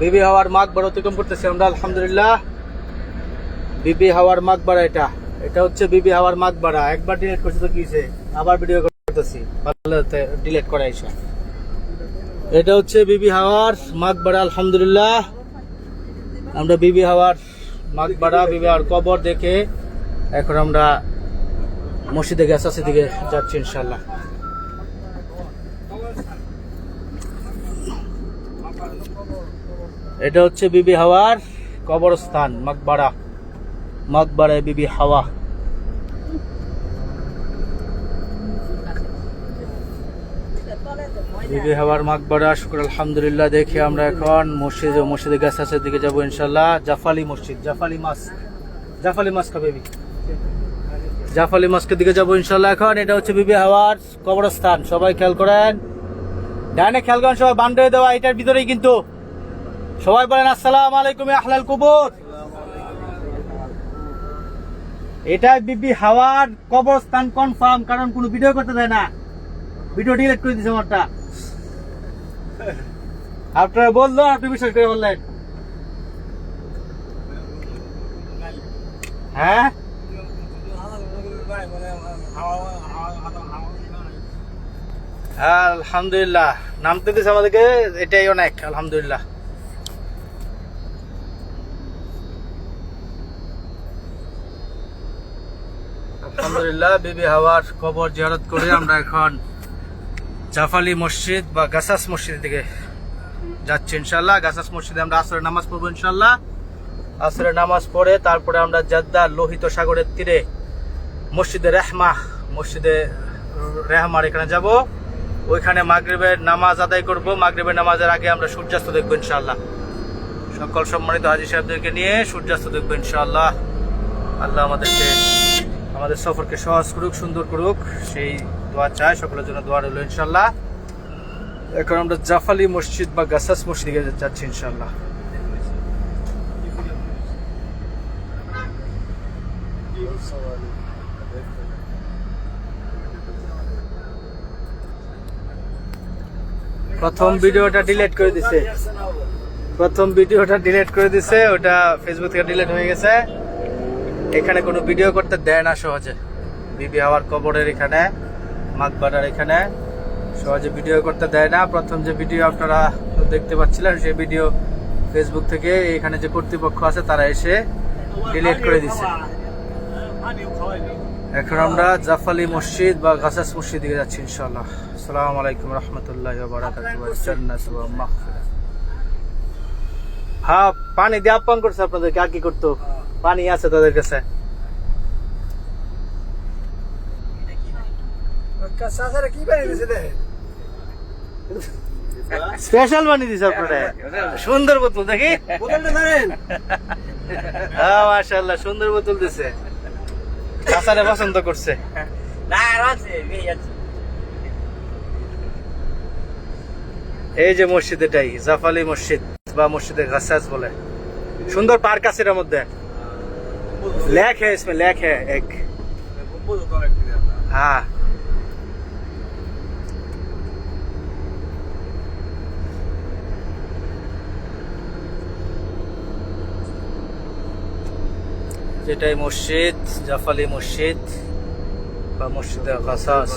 বিবি হাওয়ার বড় অতিক্রম করতেছি আমরা? আলহামদুলিল্লাহ। বিবি হাওয়ার মাগ বাড়া এটা। এটা হচ্ছে বিবি হাওয়ার মাগ বাড়া। একবার ডিলিট করছি তো কি আবার ভিডিও করতেছি। ডিলিট করা এসে এটা হচ্ছে বিবি হাওয়ার মাগ বাড়া, আলহামদুলিল্লাহ। আমরা বিবি হাওয়ার মাগ বাড়া, বিবি হাওয়ার কবর দেখে এখন আমরা মসজিদে গেছে দিকে যাচ্ছি ইনশাল্লাহ এটা হচ্ছে বিবি হাওয়ার কবরস্থান, মকবরা। মকবরায় বিবি হাওয়া। বিবি হাওয়ার মকবরা, শুক্র আলহামদুলিল্লাহ, দেখে আমরা এখন মসজিদ ও মসজিদে গাছাসের দিকে যাব ইনশাল্লাহ জাফালি মসজিদ, জাফালি মাস জাফালি মাস বেবি। জাফালি মস্কের দিকে যাব ইনশাল্লাহ এখন। এটা হচ্ছে বিবি হাওয়ার কবরস্থান। সবাই খেয়াল করেন ডাইনে করেন সবাই বান্ডে দেওয়া, এটার ভিতরেই কিন্তু সবাই বলেন, আসসালাম আলাইকুম আহলাল কুবুর। এটা বিবি হাওয়ার কবরস্থান কনফার্ম কারণ কোনো ভিডিও করতে দেয় না। ভিডিও ডিলিট করে দিয়েছে আমারটা। আপনারা বলল, আপনি বিশ্বাস করে বললেন। হ্যাঁ? আলহামদুলিল্লাহ। নামতে দিয়েছে আমাদেরকে, এটাই অনেক, আলহামদুলিল্লাহ। আলহামদুলিল্লাহ, বিবি হাওয়ার কবর জিয়ারত করে আমরা এখন জাফালি মসজিদ বা গাসাস মসজিদের দিকে যাচ্ছি ইনশাল্লাহ গাসাস মসজিদে আমরা আসরের নামাজ পড়ব ইনশাল্লাহ আসরের নামাজ পড়ে তারপরে আমরা জাদ্দা লোহিত সাগরের তীরে মসজিদে রেহমা, মসজিদে রেহমার এখানে যাব। ওইখানে মাগরিবের নামাজ আদায় করব। মাগরিবের নামাজের আগে আমরা সূর্যাস্ত দেখব ইনশাল্লাহ সকল সম্মানিত হাজি সাহেবদেরকে নিয়ে সূর্যাস্ত দেখব ইনশাআল্লাহ। আল্লাহ আমাদেরকে, আমাদের সফরকে সহজ করুক, সুন্দর করুক। সেই দোয়া চায় সকলের জন্য দোয়া রইল ইনশাল্লাহ এখন আমরা জাফালি মসজিদ বা গাসাস মসজিদে যাচ্ছি ইনশাল্লাহ প্রথম ভিডিওটা ডিলিট করে দিছে। প্রথম ভিডিওটা ডিলিট করে দিছে, ওটা ফেসবুক থেকে ডিলিট হয়ে গেছে। এখানে কোনো ভিডিও করতে দেয় না সহজে। বিবি হাওয়ার কবরের এখানে মাকবাড়ার এখানে। সহজে ভিডিও করতে দেয় না। প্রথম যে ভিডিও আপনারা দেখতে পাচ্ছিলেন, সেই ভিডিও ফেসবুক থেকে এখানে যে কর্তৃপক্ষ আছে, তারা এসে ডিলিট করে দিছে। এখন আমরা জাফালি মসজিদ বা গাছাস মসজিদ দিকে যাচ্ছি ইনশাআল্লাহ। আসসালামু আলাইকুম রহমতুল্লাহ বারাকাতুহু। জান্নাত ওয়া মাগফিরাত। হ্যাঁ পানি দিয়ে আপ্যায়ন করছে আপনাদের আর কি করতো? পানি আছে তাদের কাছে। স্পেশাল পানি দিছে আপনারা। সুন্দর বোতল দেখি? হ্যাঁ মাশাআল্লাহ সুন্দর বোতল দিছে। কাসারে পছন্দ করছে। এই যে মসজিদ এটাই জাফালি মসজিদ বা মসজিদের ঘাসাজ বলে। সুন্দর পার্ক আছে এর মধ্যে। লেখ হ্যাঁ ইসমে হ্যাঁ এক। হ্যাঁ। যেটাই মসজিদ জাফালি মসজিদ বা মসজিদে গাছাস